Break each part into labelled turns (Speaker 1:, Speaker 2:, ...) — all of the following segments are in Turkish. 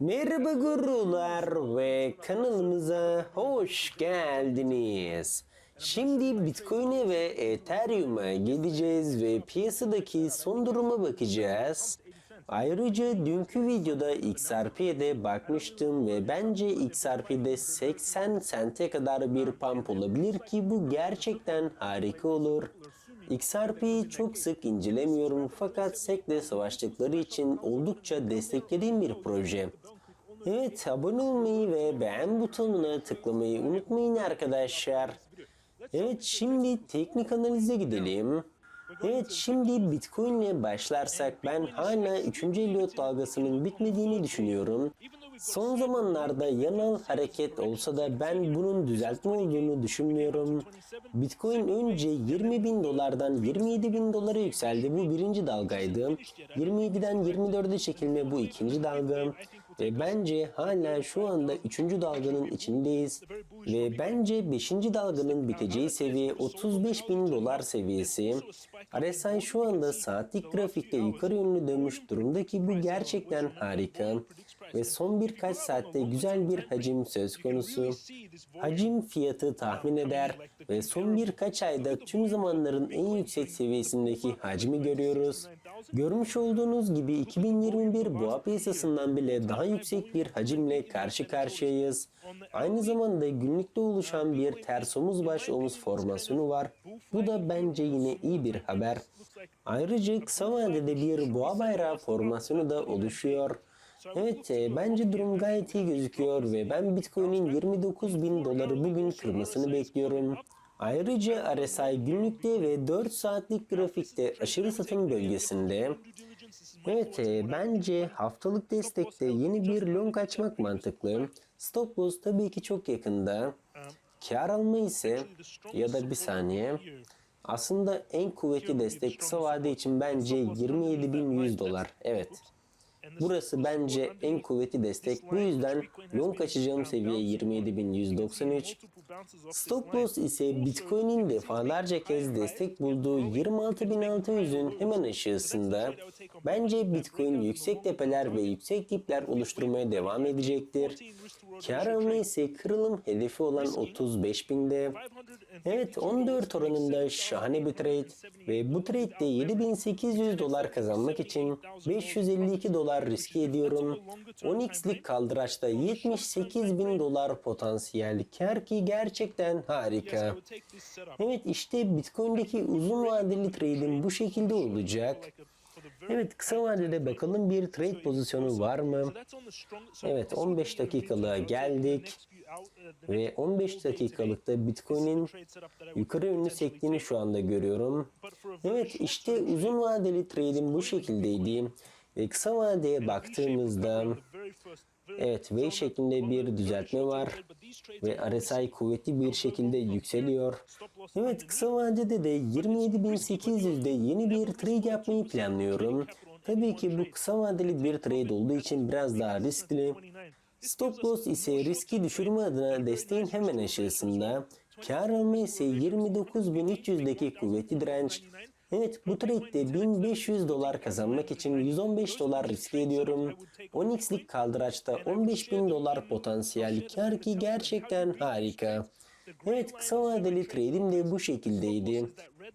Speaker 1: Merhaba gurular ve kanalımıza hoş geldiniz. Şimdi Bitcoin'e ve Ethereum'a gideceğiz ve piyasadaki son duruma bakacağız. Ayrıca dünkü videoda XRP'ye de bakmıştım ve bence XRP'de 80 sente kadar bir pump olabilir ki bu gerçekten harika olur. XRP'yi çok sık incelemiyorum fakat SEC'le savaştıkları için oldukça desteklediğim bir proje. Evet abone olmayı ve beğen butonuna tıklamayı unutmayın arkadaşlar. Evet şimdi teknik analize gidelim. Evet şimdi Bitcoin ile başlarsak ben hala 3. Elliot dalgasının bitmediğini düşünüyorum. Son zamanlarda yanal hareket olsa da ben bunun düzeltme olduğunu düşünmüyorum. Bitcoin önce 20 bin dolardan 27 bin dolara yükseldi. Bu birinci dalgaydı. 27'den 24'e çekilme bu ikinci dalga. Ve bence hala şu anda 3. dalganın içindeyiz. Ve bence 5. dalganın biteceği seviye 35 bin dolar seviyesi. RSI şu anda saatlik grafikte yukarı yönlü dönmüş durumda ki bu gerçekten harika. Ve son birkaç saatte güzel bir hacim söz konusu. Hacim fiyatı tahmin eder ve son birkaç ayda tüm zamanların en yüksek seviyesindeki hacmi görüyoruz. Görmüş olduğunuz gibi 2021 boğa piyasasından bile daha yüksek bir hacimle karşı karşıyayız. Aynı zamanda günlükte oluşan bir ters omuz baş omuz formasyonu var. Bu da bence yine iyi bir haber. Ayrıca kısa vadede bir boğa bayrağı formasyonu da oluşuyor. Evet e, bence durum gayet iyi gözüküyor ve ben Bitcoin'in 29 bin doları bugün kırmasını bekliyorum. Ayrıca RSI günlükte ve 4 saatlik grafikte aşırı satım bölgesinde. Evet e, bence haftalık destekte yeni bir long açmak mantıklı. Stop loss tabii ki çok yakında. Kar alma ise ya da bir saniye. Aslında en kuvvetli destek kısa vade için bence 27.100 dolar. Evet. Burası bence en kuvvetli destek. Bu yüzden long açacağım seviye 27.193. Stop loss ise Bitcoin'in defalarca kez destek bulduğu 26.600'ün hemen aşağısında. Bence Bitcoin yüksek tepeler ve yüksek dipler oluşturmaya devam edecektir. Kar alma ise kırılım hedefi olan 35.000'de. Evet 14 oranında şahane bir trade ve bu trade'de 7800 dolar kazanmak için 552 dolar riske ediyorum. 10x'lik kaldıraçta 78 bin dolar potansiyel kar ki gerçekten harika. Evet işte Bitcoin'deki uzun vadeli trade'in bu şekilde olacak. Evet kısa vadede bakalım bir trade pozisyonu var mı? Evet 15 dakikalığa geldik ve 15 dakikalıkta Bitcoin'in yukarı yönlü sektiğini şu anda görüyorum. Evet işte uzun vadeli trade'in bu şekildeydi. Ve kısa vadeye baktığımızda evet V şeklinde bir düzeltme var ve RSI kuvvetli bir şekilde yükseliyor. Evet kısa vadede de 27.800'de yeni bir trade yapmayı planlıyorum. Tabii ki bu kısa vadeli bir trade olduğu için biraz daha riskli. Stop loss ise riski düşürme adına desteğin hemen aşağısında. Kar alma ise 29.300'deki kuvvetli direnç. Evet bu trade'de 1500 dolar kazanmak için 115 dolar riske ediyorum. 10x'lik kaldıraçta 15.000 dolar potansiyel kar ki gerçekten harika. Evet kısa vadeli trade'im de bu şekildeydi.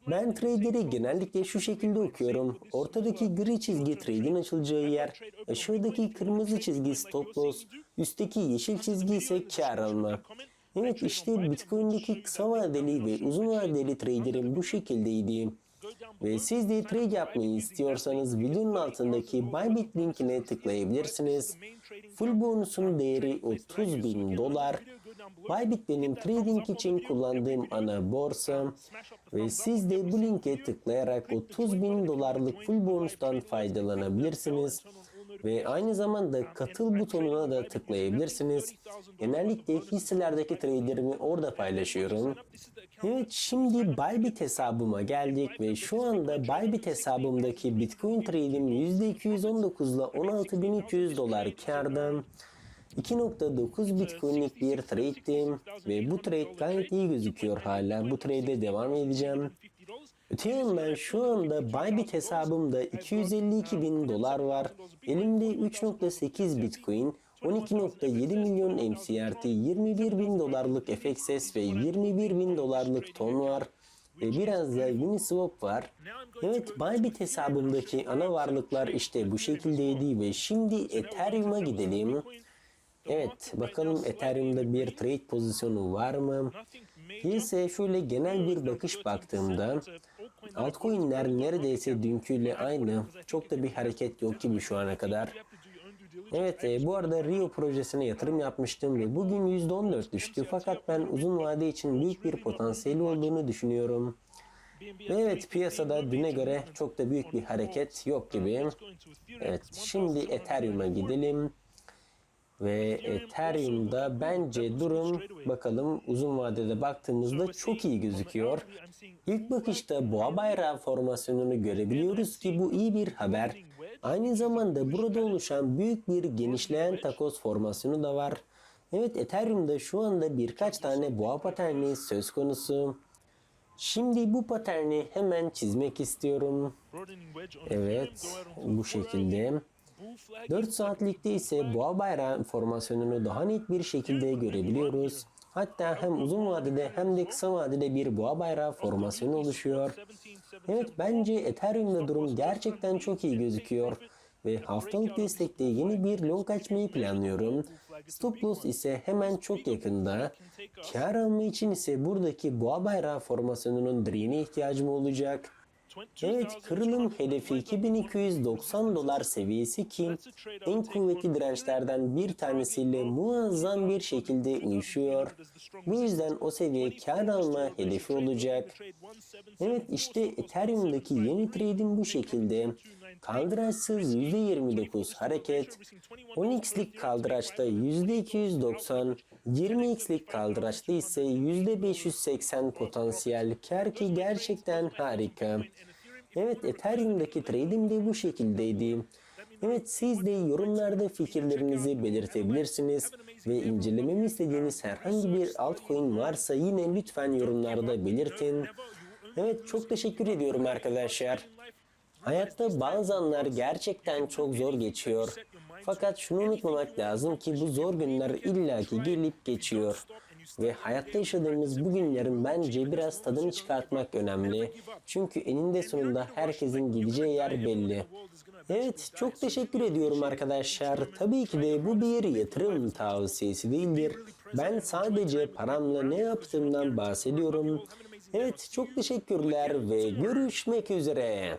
Speaker 1: Ben trade'leri genellikle şu şekilde okuyorum. Ortadaki gri çizgi trade'in açılacağı yer, aşağıdaki kırmızı çizgi stop loss, üstteki yeşil çizgi ise kar alma. Evet işte Bitcoin'deki kısa vadeli ve uzun vadeli trade'lerim bu şekildeydi. Ve siz de trade yapmayı istiyorsanız videonun altındaki Bybit linkine tıklayabilirsiniz. Full bonusun değeri 30 bin dolar. Bybit benim trading için kullandığım ana borsa ve siz de bu linke tıklayarak 30 bin dolarlık full bonustan faydalanabilirsiniz ve aynı zamanda katıl butonuna da tıklayabilirsiniz. Genellikle hisselerdeki trade'lerimi orada paylaşıyorum. Evet şimdi Bybit hesabıma geldik ve şu anda Bybit hesabımdaki Bitcoin trade'im %219 ile 16.200 dolar kardan. 2.9 Bitcoin'lik bir trade'dim ve bu trade gayet iyi gözüküyor hala. Bu trade'e devam edeceğim. Öte yandan şu anda Bybit hesabımda 252 bin dolar var. Elimde 3.8 Bitcoin, 12.7 milyon MCRT, 21 bin dolarlık FXS ve 21 bin dolarlık ton var. Ve biraz da Uniswap var. Evet Bybit hesabımdaki ana varlıklar işte bu şekildeydi ve şimdi Ethereum'a gidelim. Evet bakalım Ethereum'da bir trade pozisyonu var mı? Piyasaya şöyle genel bir bakış baktığımda altcoin'ler neredeyse dünküyle aynı. Çok da bir hareket yok gibi şu ana kadar. Evet e, bu arada Rio projesine yatırım yapmıştım ve bugün %14 düştü fakat ben uzun vade için büyük bir potansiyeli olduğunu düşünüyorum. Ve evet piyasada düne göre çok da büyük bir hareket yok gibi. Evet şimdi Ethereum'a gidelim. Ve Ethereum'da bence durum bakalım uzun vadede baktığımızda çok iyi gözüküyor. İlk bakışta boğa bayrağı formasyonunu görebiliyoruz ki bu iyi bir haber. Aynı zamanda burada oluşan büyük bir genişleyen takoz formasyonu da var. Evet Ethereum'da şu anda birkaç tane boğa paterni söz konusu. Şimdi bu paterni hemen çizmek istiyorum. Evet bu şekilde. 4 saatlikte ise boğa bayrağı formasyonunu daha net bir şekilde görebiliyoruz. Hatta hem uzun vadede hem de kısa vadede bir boğa bayrağı formasyonu oluşuyor. Evet bence Ethereum'da durum gerçekten çok iyi gözüküyor. Ve haftalık destekte yeni bir long açmayı planlıyorum. Stop loss ise hemen çok yakında. Kar alma için ise buradaki boğa bayrağı formasyonunun direğine ihtiyacım olacak. Evet kırılım hedefi 2290 dolar seviyesi ki en kuvvetli dirençlerden bir tanesiyle muazzam bir şekilde uyuşuyor. Bu yüzden o seviye kar alma hedefi olacak. Evet işte Ethereum'daki yeni trade'im bu şekilde. Kaldıraçsız %29 hareket, 10x'lik kaldıraçta %290, 20x'lik kaldıraçta ise %580 potansiyel kar ki gerçekten harika. Evet Ethereum'daki trade'im de bu şekildeydi. Evet siz de yorumlarda fikirlerinizi belirtebilirsiniz ve incelememi istediğiniz herhangi bir altcoin varsa yine lütfen yorumlarda belirtin. Evet çok teşekkür ediyorum arkadaşlar. Hayatta bazı anlar gerçekten çok zor geçiyor. Fakat şunu unutmamak lazım ki bu zor günler illaki gelip geçiyor. Ve hayatta yaşadığımız bu günlerin bence biraz tadını çıkartmak önemli. Çünkü eninde sonunda herkesin gideceği yer belli. Evet, çok teşekkür ediyorum arkadaşlar. Tabii ki de bu bir yatırım tavsiyesi değildir. Ben sadece paramla ne yaptığımdan bahsediyorum. Evet, çok teşekkürler ve görüşmek üzere.